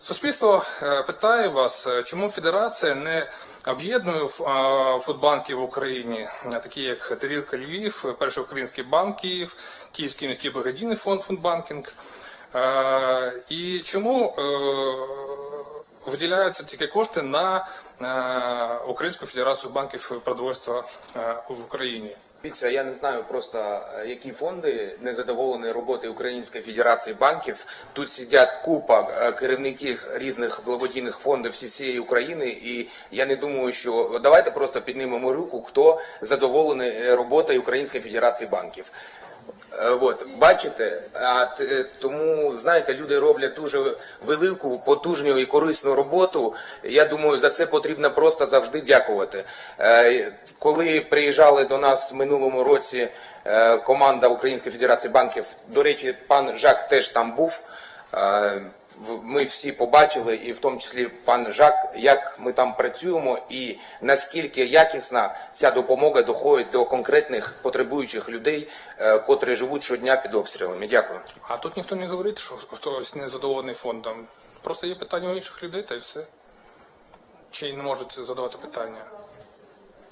Суспільство е, питає вас, е, чому федерація не об'єднує фудбанки в Україні, е, такі як Тарілка Львів, Перший український банк Київ, Київський міський благодійний фонд фундбанкінг. Е, І чому виділяються тільки кошти на е, Українську федерацію банків продовольства е, в Україні? Я не знаю просто е, які фонди незадоволені роботою Української Федерації банків. Тут сидять купа керівників різних благодійних фондів всі всієї України, і я не думаю, що давайте просто піднімемо руку, хто задоволений роботою Української Федерації банків. Е, От, бачите, а тому знаєте, люди роблять дуже велику, потужну і корисну роботу. Я думаю, за це потрібно просто завжди дякувати. Е, Коли приїжджали до нас в минулому році е, команда Української Федерації банків, до речі, пан Жак теж там був. Ми всі побачили, і в тому числі пан Жак, як ми там працюємо, і наскільки якісно ця допомога доходить до конкретних потребуючих людей, е, котрі живуть щодня під обстрілами. Дякую. А тут ніхто не говорить, що хтось не задоволений фондом. Просто є питання у інших людей, та й все. Чи не можуть задавати питання.